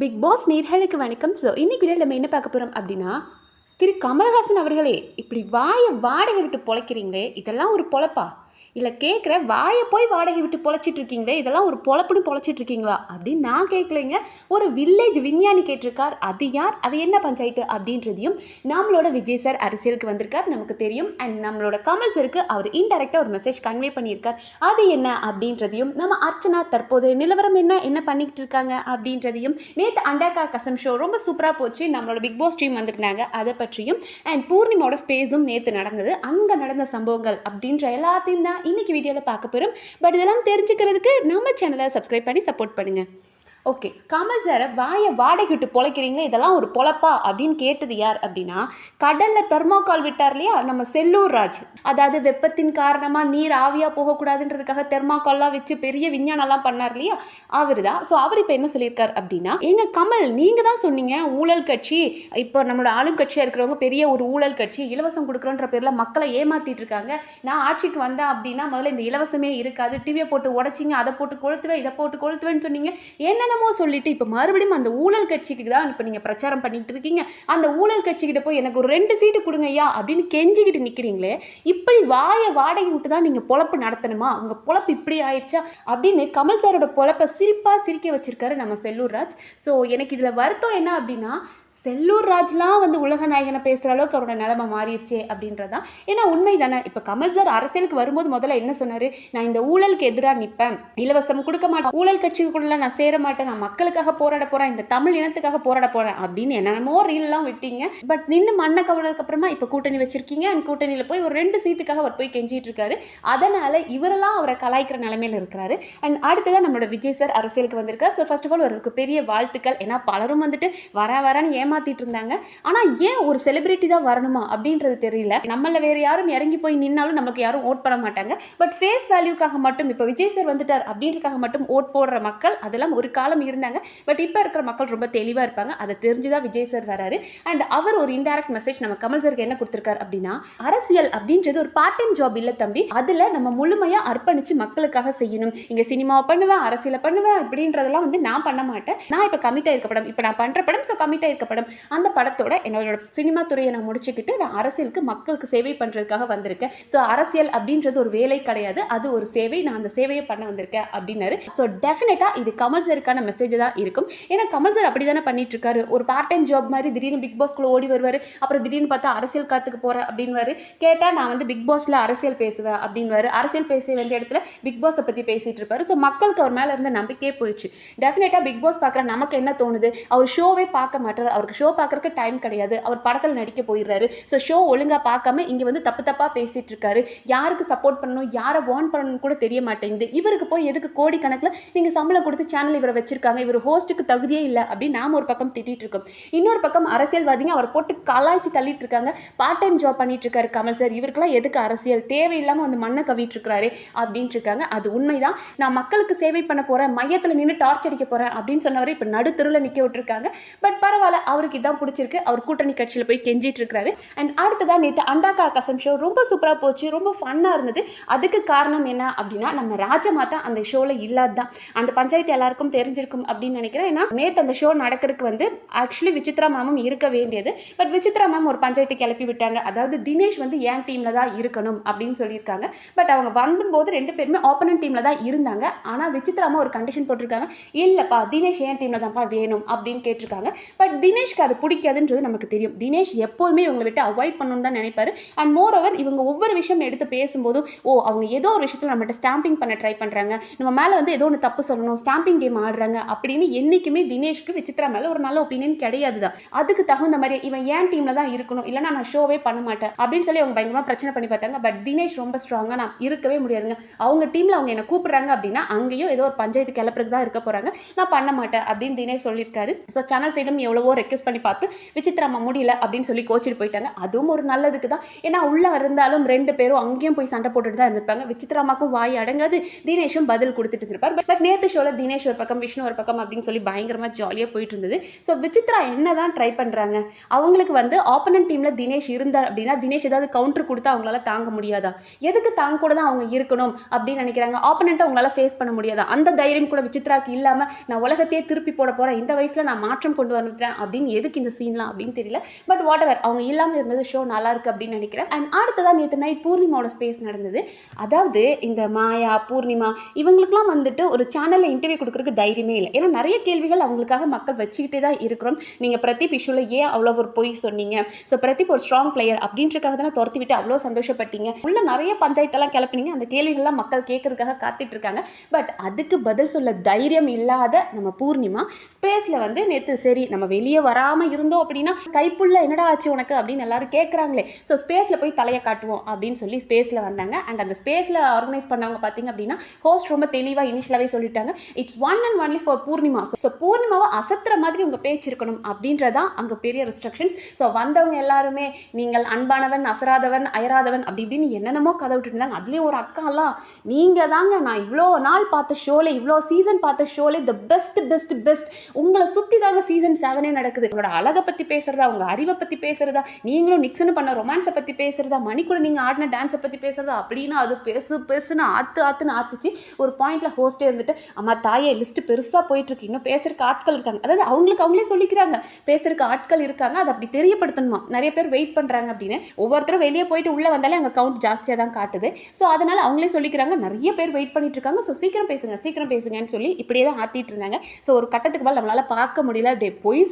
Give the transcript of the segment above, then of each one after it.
Big pass நேர்களுக்கு வணக்கம். So இன்னைக்கு வீடியோ நம்ம என்ன பார்க்க போகிறோம் அப்படின்னா திரு கமல்ஹாசன் அவர்களே இப்படி வாயை வாடகை விட்டு பொழைக்கிறீங்களே இதெல்லாம் ஒரு பொழப்பா? இல்லை கேட்குற வாயை போய் வாடகை விட்டு பொழைச்சிட்டு இருக்கீங்களே. இதெல்லாம் ஒரு பொழப்புன்னு பொழைச்சிட்டு இருக்கீங்களா? அப்படின்னு நான் கேட்கலைங்க ஒரு வில்லேஜ் விஞ்ஞானி கேட்டிருக்கார். அது யார்? அது என்ன பஞ்சாயத்து? அப்படின்றதையும் நம்மளோட விஜய் சார் அரசியலுக்கு வந்திருக்கார் நமக்கு தெரியும். அண்ட் நம்மளோட கமல் சருக்கு அவர் இன்டெரக்டாக ஒரு மெசேஜ் கன்வே பண்ணியிருக்கார். அது என்ன அப்படின்றதையும் நம்ம அர்ச்சனா தற்போது நிலவரம் என்ன? என்ன பண்ணிக்கிட்டு இருக்காங்க? அப்படின்றதையும் நேற்று அண்டாக்கா கசம் ஷோ ரொம்ப சூப்பராக போச்சு. நம்மளோட பிக் பாஸ் டீம் வந்திருந்தாங்க. அதை பற்றியும் அண்ட் பூர்ணிமாவோட ஸ்பேஸும் நேற்று நடந்தது. அங்கே நடந்த சம்பவங்கள் அப்படின்ற எல்லாத்தையும் தான் இன்றைக்கி வீடியோவில் பார்க்க போகிறோம் பட் இதெல்லாம் தெரிஞ்சுக்கிறதுக்கு நம்ம சேனலை சப்ஸ்கிரைப் பண்ணி சப்போர்ட் பண்ணுங்கள் ஓகே கமல் சாரை வாயை வாடகை விட்டு பொழைக்கிறீங்களே இதெல்லாம் ஒரு பொழப்பா? அப்படின்னு கேட்டது யார் அப்படின்னா கடலில் தெர்மோகால் விட்டார் இல்லையா நம்ம செல்லூர் ராஜ். அதாவது வெப்பத்தின் காரணமாக நீர் ஆவியாக போகக்கூடாதுன்றதுக்காக தெர்மாக்கால்லாம் வச்சு பெரிய விஞ்ஞானம்லாம் பண்ணார் இல்லையா அவர் தான் ஸோ அவர் இப்போ என்ன சொல்லியிருக்கார் அப்படின்னா எங்கள் கமல் நீங்கள் தான் சொன்னீங்க ஊழல் கட்சி இப்போ நம்மளோட ஆளும் கட்சியாக இருக்கிறவங்க பெரிய ஒரு ஊழல் கட்சி இலவசம் கொடுக்குறோன்ற பேரில் மக்களை ஏமாத்திட்டு இருக்காங்க. நான் ஆட்சிக்கு வந்தேன் அப்படின்னா முதல்ல இந்த இலவசமே இருக்காது. டிவியை போட்டு உடச்சிங்க அதை போட்டு கொளுத்துவேன் இதை போட்டு கொளுத்துவேன்னு சொன்னீங்க. என்னென்னமோ சொல்லிட்டு இப்போ மறுபடியும் அந்த ஊழல் கட்சிக்கு தான் இப்போ நீங்கள் பிரச்சாரம் பண்ணிட்டு இருக்கீங்க. அந்த ஊழல் கட்சிக்கிட்ட போய் எனக்கு ஒரு ரெண்டு சீட்டு கொடுங்க ஐயா அப்படின்னு கெஞ்சிக்கிட்டு நிற்கிறீங்களே இப்படி வாயை வாடகை விட்டு தான் நீங்கள் பொழப்பு நடத்தணுமா? உங்கள் பொழப்பு இப்படி ஆயிடுச்சா? அப்படின்னு கமல் சாரோட பொழப்பை சிரிப்பாக சிரிக்க வச்சிருக்காரு நம்ம செல்லூர் ராஜ். ஸோ எனக்கு இதில் வருத்தம் என்ன அப்படின்னா செல்லூர் ராஜ்லாம் வந்து உலக நாயகனை பேசுகிற அளவுக்கு அவரோட நிலமை மாறிடுச்சே அப்படின்றதான் ஏன்னா உண்மை தானே இப்போ கமல் சார் அரசியலுக்கு வரும்போது முதல்ல என்ன சொன்னார்? நான் இந்த ஊழலுக்கு எதிராக நிற்பேன். இலவசம் கொடுக்க மாட்டேன். ஊழல் கட்சிக்குள்ள நான் சேர மாட்டேன். நான் மக்களுக்காக போராட போகிறேன் இந்த தமிழ் இனத்துக்காக போராட போகிறேன் அப்படின்னு என்னென்னமோ ரீல்லாம் விட்டீங்க. பட் நின்று மண்ணை கவனதுக்கு அப்புறமா இப்போ கூட்டணி வச்சிருக்கீங்க. அண்ட் கூட்டணியில் போய் ஒரு ரெண்டு சீட்டுக்காக அவர் போய் கெஞ்சிட்டு இருக்காரு. அதனால இவரெல்லாம் அவரை கலாய்க்கிற நிலைமையில் இருக்கிறாரு. அண்ட் அடுத்ததான் நம்மளோட விஜய் சார் அரசியலுக்கு வந்திருக்காரு. ஸோ ஃபர்ஸ்ட் ஆஃப் ஆல் அவருக்கு பெரிய வாழ்த்துக்கள். ஏன்னா பலரும் வந்துட்டு வர வரன்னு ஏமாத்திட்டு இருந்தாங்க. ஆனால் ஏன் ஒரு செலிபிரிட்டி தான் வரணுமா அப்படின்றது தெரியல. நம்மள வேற யாரும் இறங்கி போய் நின்னாலும் நமக்கு யாரும் ஓட் பண்ண மாட்டாங்க. பட் ஃபேஸ் வேல்யூக்காக மட்டும் இப்போ விஜய் சார் வந்துட்டார் அப்படின்றதுக்காக மட்டும் ஓட் போடுற மக்கள் அதெல்லாம் ஒரு காலம் இருந்தாங்க. பட் இப்போ இருக்கிற மக்கள் ரொம்ப தெளிவாக இருப்பாங்க. அதை தெரிஞ்சுதான் விஜய் சார் வராரு. அண்ட் அவர் ஒரு இன்டைரக்ட் மெசேஜ் நம்ம கமல் சாருக்கு என்ன கொடுத்துருக்காரு அப்படின்னா அரசியல் அப்படின்றது ஒரு பார்ட் டைம் ஜாப் இல்லை தம்பி. அதில் நம்ம முழுமையாக அர்ப்பணிச்சு மக்களுக்காக செய்யணும். இங்கே சினிமாவை பண்ணுவேன் அரசியலை பண்ணுவேன் அப்படின்றதெல்லாம் வந்து நான் பண்ண மாட்டேன். நான் இப்போ கமிட் ஆயிருக்க படம் இப்போ நான் பண்ணுற படம் ஸோ கமிட் ஆயிருக்க படம் அந்த படத்தோட என்னோட சினிமா துறையை நான் முடிச்சுக்கிட்டு நான் அரசியலுக்கு மக்களுக்கு சேவை பண்ணுறதுக்காக வந்திருக்கேன். ஸோ அரசியல் அப்படின்றது ஒரு வேலை கிடையாது. அது ஒரு சேவை. நான் அந்த சேவையை பண்ண வந்திருக்கேன் அப்படின்னாரு. ஸோ டெஃபினட்டாக இது கமல் சாருக்கான மெசேஜ் தான் இருக்கும். ஏன்னா கமல் சார் அப்படி தானே பண்ணிட்டு இருக்காரு ஒரு பார்ட் டைம் ஜாப் மாதிரி திடீர்னு பிக் பாஸ்க்குள்ள ஓடி வருவார். அப்புறம் திடீர்னு பார்த்தா அரசியல் காலத்துக்கு போகிறேன் அப்படின்வாரு கேட்டால் நான் வந்து பிக் பாஸில் அரசியல் பேசுவேன் அப்படின்வாரு அரசியல் பேச வேண்டிய இடத்துல பிக் பாஸை பற்றி பேசிட்டு இருப்பாரு ஸோ மக்களுக்கு அவர் மேலே இருந்த நம்பிக்கையே போயிடுச்சு. டெஃபினட்டாக பிக் பாஸ் பார்க்குற நமக்கு என்ன தோணுது? அவர் ஷோவே பார்க்க மாட்டார். அவருக்கு ஷோ பார்க்குறக்கு டைம் கிடையாது. அவர் படத்தில் நடிக்க போயிடுறாரு. ஸோ ஷோ ஒழுங்காக பார்க்காம இங்கே வந்து தப்பு தப்பாக பேசிகிட்டு இருக்காரு. யாருக்கு சப்போர்ட் பண்ணணும் யாரை வார்ன் பண்ணணும் கூட தெரிய மாட்டேங்குது. இவருக்கு போய் எதுக்கு கோடி கணக்கில் நீங்கள் சம்பளம் கொடுத்து சேனல் இவரை வச்சிருக்காங்க? இவர் ஹோஸ்ட்டுக்கு தகுதியே இல்லை அப்படின்னு நாம் ஒரு பக்கம் திட்டிகிட்டு இருக்கோம். இன்னொரு பக்கம் அரசியல்வாதிங்க அவரை போட்டு கலாய்ச்சி தள்ளிட்டு இருக்காங்க. பார்ட் டைம் ஜாப் பண்ணிட்டு இருக்காரு கமல் சார் இவருக்கெல்லாம் எதுக்கு அரசியல்? தேவையில்லாமல் வந்து மண்ணை கவிட்டு இருக்காரு அப்படின்ட்டு இருக்காங்க. அது உண்மைதான். நான் மக்களுக்கு சேவை பண்ண போகிறேன் மையத்தில் நின்று டார்ச் அடிக்க போகிறேன் அப்படின்னு சொன்னவரை இப்போ நடுத்தருவில் நிற்க விட்டுருக்காங்க. பட் பரவாயில்ல அவருக்கு இதான் பிடிச்சிருக்கு. அவர் கூட்டணி கட்சியில் போய் கெஞ்சிட்டு இருக்கிறாரு அண்ட் அடுத்ததான் நேற்று அண்டாக்கா கசம் ஷோ ரொம்ப சூப்பராக போச்சு ரொம்ப ஃபன்னாக இருந்தது. அதுக்கு காரணம் என்ன அப்படின்னா நம்ம ராஜமாதா அந்த ஷோவில் இல்லாதான் அந்த பஞ்சாயத்து எல்லாருக்கும் தெரிஞ்சிருக்கும் அப்படின்னு நினைக்கிறேன். ஏன்னா நேற்று அந்த ஷோ நடக்கிறதுக்கு வந்து ஆக்சுவலி விசித்ரா மேமும் இருக்க வேண்டியது. பட் விசித்ரா மேம் ஒரு பஞ்சாயத்து கிளப்பி விட்டாங்க. அதாவது தினேஷ் வந்து என் டீமில் தான் இருக்கணும் அப்படின்னு சொல்லியிருக்காங்க. பட் அவங்க வந்தபோது ரெண்டு பேருமே ஓப்பனன் டீமில் தான் இருந்தாங்க. ஆனால் விசித்ராமா ஒரு கண்டிஷன் போட்டிருக்காங்க. இல்லைப்பா தினேஷ் என் டீமில் தான்ப்பா வேணும் அப்படின்னு கேட்டிருக்காங்க. பட் தினேஷ்க்கு அது பிடிக்காதுன்றது நமக்கு தெரியும். தினேஷ் எப்போதுமே இவங்களை விட்டு அவாய்ட் பண்ணணும்னு தான் நினைப்பாரு. அண்ட் மோர் ஓவர் இவங்க ஒவ்வொரு விஷயம் எடுத்து பேசும்போதும் ஓ அவங்க ஏதோ ஒரு விஷயத்தில் நம்மகிட்ட ஸ்டாம்பிங் பண்ண ட்ரை பண்ணுறாங்க நம்ம மேலே வந்து ஏதோ ஒன்று தப்பு சொல்லணும் ஸ்டாம்பிங் கேம் ஆடுறாங்க. அப்படின்னு என்றைக்குமே தினேஷ்க்கு விசித்ரா மேலே ஒரு நல்ல ஒப்பீனியன் கிடையாது தான். அதுக்கு தகுந்த மாதிரி இவன் ஏன் டீமில் தான் இருக்கணும்? இல்லைனா நான் ஷோவே பண்ண மாட்டேன். அப்படின்னு சொல்லி அவங்க பயங்கரமாக பிரச்சனை பண்ணி பார்த்தாங்க. பட் தினேஷ் ரொம்ப ஸ்ட்ராங்காக நான் இருக்கவே முடியாதுங்க. அவங்க டீமில் அவங்க என்னை கூப்பிட்றாங்க அப்படின்னா அங்கேயும் ஏதோ ஒரு பஞ்சாயத்து கிளப்புறதுக்கு தான் இருக்க போகிறாங்க நான் பண்ண மாட்டேன் அப்படின்னு தினேஷ் சொல்லியிருக்காரு. ஸோ சேனல் சைடும் எவ்வளவோ ரெக்வஸ்ட் பண்ணி பார்த்து விசித்ராமா முடியல அப்படின்னு சொல்லி கோச்சிட்டு போயிட்டாங்க. அதுவும் ஒரு நல்லதுக்கு தான். ஏன்னா உள்ளே இருந்தாலும் ரெண்டு பேரும் அங்கேயும் போய் சண்டை போட்டுட்டு தான் இருந்திருப்பாங்க. விசித்ராமாக்கும் வாய் அடங்காது. தினேஷும் பதில் கொடுத்துட்டு இருந்திருப்பார். பட் நேற்று ஷோவில் தினேஷ் ஒரு பக்கம் விஷ்ணு விஷ்ணு ஒரு பக்கம் அப்படின்னு சொல்லி பயங்கரமாக ஜாலியாக போயிட்டு இருந்தது. ஸோ விசித்ரா என்ன தான் ட்ரை பண்ணுறாங்க அவங்களுக்கு வந்து ஆப்போனன்ட் டீமில் தினேஷ் இருந்தார் அப்படின்னா தினேஷ் ஏதாவது கவுண்டர் கொடுத்தா அவங்களால தாங்க முடியாதா? எதுக்கு தாங்க கூட தான் அவங்க இருக்கணும் அப்படின்னு நினைக்கிறாங்க? ஆப்போனண்ட்டை அவங்களால ஃபேஸ் பண்ண முடியாதா? அந்த தைரியம் கூட விசித்ராக்கு இல்லாமல் நான் உலகத்தையே திருப்பி போட போகிறேன் இந்த வயசில் நான் மாற்றம் கொண்டு வந்துட்டேன் அப்படின்னு எதுக்கு இந்த சீன்லாம் அப்படின்னு தெரியல. பட் வாட் எவர் அவங்க இல்லாமல் இருந்தது ஷோ நல்லா இருக்கு அப்படின்னு நினைக்கிறேன். அண்ட் அடுத்ததான் நேற்று நைட் பூர்ணிமாவோட ஸ்பேஸ் நடந்தது. அதாவது இந்த மாயா பூர்ணிமா இவங்களுக்குலாம் வந்துட்டு ஒரு சேனலில் இன்டர்வியூ கொடுக்குறதுக்கு தைரியமே இல்லை. ஏன்னா நிறைய கேள்விகள் அவங்களுக்காக மக்கள் வச்சுக்கிட்டே தான் இருக்கிறோம். நீங்கள் பிரதீப் இஷ்யூவில் ஏன் அவ்வளோ ஒரு பொய் சொன்னீங்க? ஸோ பிரதீப் ஒரு ஸ்ட்ராங் பிளேயர் அப்படின்றக்காக தானே துரத்தி விட்டு அவ்வளோ சந்தோஷப்பட்டீங்க? உள்ள நிறைய பஞ்சாயத்தெல்லாம் கிளப்பினீங்க. அந்த கேள்விகள்லாம் மக்கள் கேட்கறதுக்காக காத்துட்டு இருக்காங்க. பட் அதுக்கு பதில் சொல்ல தைரியம் இல்லாத நம்ம பூர்ணிமா ஸ்பேஸில் வந்து நேற்று சரி நம்ம வெளியே வராமல் இருந்தோம் அப்படின்னா கைப்புள்ள என்னடா ஆச்சு உனக்கு? அப்படின்னு எல்லாரும் கேட்குறாங்களே ஸோ ஸ்பேஸில் போய் தலையை காட்டுவோம் அப்படின்னு சொல்லி ஸ்பேஸில் வந்தாங்க. அண்ட் அந்த ஸ்பேஸில் ஆர்கனைஸ் பண்ணவங்க பார்த்தீங்க அப்படின்னா ஹோஸ்ட் ரொம்ப தெளிவாக இனிஷியலாகவே சொல்லிட்டாங்க. It's one and only for Purnima so பூர்ணிமாவை அசத்துற மாதிரி உங்கள் பேச்சு இருக்கணும் அப்படின்றதான் அங்கே பெரிய ரெஸ்ட்ரிக்ஷன்ஸ் ஸோ வந்தவங்க எல்லாருமே நீங்கள் அன்பானவன் அசராதவன் அயராதவன் அப்படி இப்படின்னு என்னென்னமோ கதை விட்டுட்டு இருந்தாங்க. அதுலேயும் ஒரு அக்காலாம் நீங்கள் தாங்க நான் இவ்வளோ நாள் பார்த்த ஷோலே இவ்வளோ சீசன் பார்த்த ஷோலே த பெஸ்ட் பெஸ்ட் பெஸ்ட் உங்களை சுற்றி தாங்க சீசன் செவனே நடக்குது. உங்களோட அழகை பற்றி பேசுகிறதா உங்கள் அறிவை பற்றி பேசுகிறதா நீங்களும் நிக்சன் பண்ண ரொமான்ஸை பற்றி பேசுகிறதா மணி கூட நீங்கள் ஆடின டான்ஸை பற்றி பேசுகிறதா அப்படின்னு அது பேசு பேசுன்னு ஆற்று ஆற்றுன்னு ஆத்துச்சு. ஒரு பாயிண்ட்ல ஹோஸ்டே இருந்துட்டு அம்மா தாயே லிஸ்ட் பெருசாக போயிட்டு இருக்கு இன்னும் பேசுறதுக்கு ஆட்கள் இருக்காங்க. அதாவது அவங்களுக்கு அவங்களே சொல்லிக்கிறாங்க. பேசுறதுக்கு ஆட்கள் இருக்காங்க. அதை அப்படி தெரியப்படுத்தணுமா? நிறைய பேர் வெயிட் பண்ணுறாங்க அப்படின்னு. ஒவ்வொருத்தரும் வெளியே போயிட்டு உள்ளே வந்தாலே அங்கே கவுண்ட் ஜாஸ்தியாக தான் காட்டுது. ஸோ அதனால அவங்களே சொல்லிக்கிறாங்க. நிறைய பேர் வெயிட் பண்ணிட்டு இருக்காங்க ஸோ சீக்கிரம் பேசுங்க சீக்கிரம் பேசுங்கன்னு சொல்லி இப்படியே தான் ஆத்திட்டு இருந்தாங்க. ஸோ ஒரு கட்டத்துக்கு மேலே நம்மளால பார்க்க முடியல. அப்படியே பொய்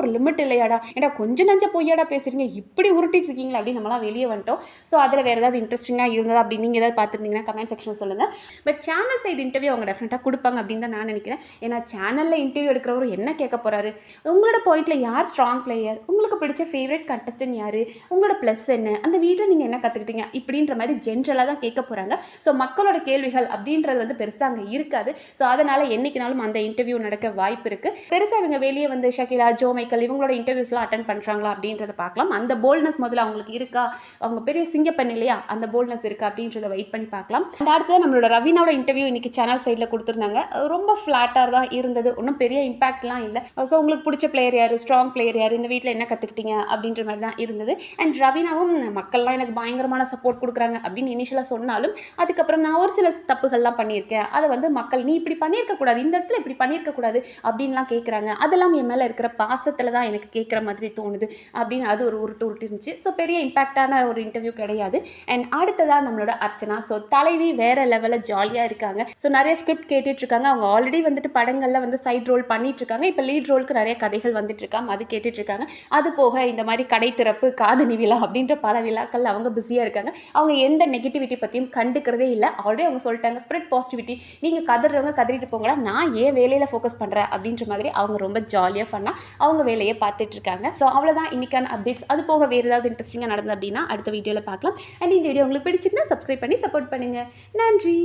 ஒரு லிமிட் இல்லையாடா? ஏடா கொஞ்சம் நஞ்ச பொய்யாடா பேசுறீங்க? இப்படி உருட்டிட்டு இருக்கீங்களா? அப்படின்னு நம்மளாம் வெளியே வந்துட்டோம். ஸோ அதில் வேறு ஏதாவது இன்ட்ரெஸ்டிங்காக இருந்ததா அப்படின்னு நீங்கள் ஏதாவது பார்த்துருந்தீங்கன்னா கமெண்ட் செக்ஷன் சொல்லுங்கள் பட் சேனல் சைடு இன்டர்வியூ அவங்க டெஃபினட்டாக கொடுப்பாங்க அப்படின்னு தான் நான் நினைக்கிறேன். ஏன்னா சேனலில் இன்டர்வியூ எடுக்கிறவர் என்ன கேட்க போகிறாரு உங்களோட பாயிண்ட்டில் யார் ஸ்ட்ராங் பிளேயர் உங்களுக்கு பிடிச்ச ஃபேவரட் கண்டஸ்டன்ட் யார்? உங்களோட ப்ளஸ் என்ன? அந்த வீட்டில் நீங்கள் என்ன கற்றுக்கிட்டீங்க இப்படின்ற மாதிரி ஜென்ரலாக தான் கேட்க போகிறாங்க ஸோ மக்களோட கேள்விகள் அப்படின்றது வந்து பெருசாக அங்கே இருக்காது. ஸோ அதனால் என்னைக்குனாலும் அந்த இன்டர்வியூ நடக்க வாய்ப்பு இருக்குது பெருசாக இவங்க வெளியே வந்து ஷகிலா ஜோமை மைக்கேல் இவங்களோட இன்டர்வியூஸ்லாம் அட்டன் பண்ணுறாங்களா அப்படின்றத பார்க்கலாம். அந்த போல்ட்னஸ் முதல்ல அவங்களுக்கு இருக்கா? அவங்க பெரிய சிங்கப்பெண் இல்லையா? அந்த போல்ட்னஸ் இருக்கா அப்படின்றத வெயிட் பண்ணி பார்க்கலாம். அண்ட் அடுத்தது நம்மளோட ரவீனாவோட இன்டர்வியூ இன்னைக்கு சேனல் சைடில் கொடுத்துருந்தாங்க. ரொம்ப ஃப்ளாட்டாக தான் இருந்தது. ஒன்றும் பெரிய இம்பாக்ட்லாம் இல்லை. ஸோ உங்களுக்கு பிடிச்ச பிளேயர் யார்? ஸ்ட்ராங் பிளேயர் யார்? இந்த வீட்டில் என்ன கற்றுக்கிட்டீங்க அப்படின்ற மாதிரி தான் இருந்தது. அண்ட் ரவீனாவும் மக்கள்லாம் எனக்கு பயங்கரமான சப்போர்ட் கொடுக்குறாங்க அப்படின்னு இனிஷியலாக சொன்னாலும் அதுக்கப்புறம் நான் ஒரு சில தப்புகள்லாம் பண்ணியிருக்கேன். அதை வந்து மக்கள் நீ இப்படி பண்ணியிருக்கக்கூடாது. இந்த இடத்துல இப்படி பண்ணியிருக்கக்கூடாது. அப்படின்லாம் கேட்குறாங்க அதெல்லாம் என் மேலே இருக்கிற பாசத்தில் தான் எனக்கு கேட்குற மாதிரி தோணுது அப்படின்னு அது ஒரு உருட்டு உருட்டு இருந்துச்சு. ஸோ பெரிய இம்பாக்டான ஒரு இன்டர்வியூ கிடையாது. அண்ட் அடுத்ததாக நம்மளோட அர்ச்சனா. ஸோ தலைவி வேற லெவலில் ஜாலியாக இருக்காங்க. ஸோ நிறைய ஸ்கிரிப்ட் கேட்டுட்டு இருக்காங்க. அவங்க ஆல்ரெடி வந்துட்டு படங்களில் வந்து சைட் ரோல் பண்ணிட்டு இருக்காங்க. இப்போ லீட் ரோலுக்கு நிறைய கதைகள் வந்துட்டு இருக்காங்க அது கேட்டுட்டு இருக்காங்க. அது போக இந்த மாதிரி கடை திறப்பு காதணி விழா அப்படின்ற பல விழாக்கள் அவங்க பிஸியாக இருக்காங்க. அவங்க எந்த நெகட்டிவிட்டி பற்றியும் கண்டுக்கிறதே இல்லை. ஆல்ரெடி அவங்க சொல்லிட்டாங்க ஸ்ப்ரெட் பாசிட்டிவிட்டி நீங்கள் கதறவங்க கதறிட்டு போங்களா நான் ஏன் வேலையில் ஃபோக்கஸ் பண்ணுறேன் அப்படின்ற மாதிரி அவங்க ரொம்ப ஜாலியாக ஃபன்னாக அவங்க வேலையை பார்த்துட்டு இருக்காங்க ஸோ அவ்வளோதான் இன்னைக்கான அப்டேட்ஸ் அது போக வேறு ஏதாவது இன்ட்ரெஸ்டிங்காக நடந்தது அப்படின்னா அடுத்த வீடியோவில் பார்க்கலாம். அண்ட் இந்த வீடியோ உங்களுக்கு பிடிச்சிருந்தா சப்ஸ்கிரைப் பண்ணி சப்போர்ட் பண்ணுங்கள் நன்றி!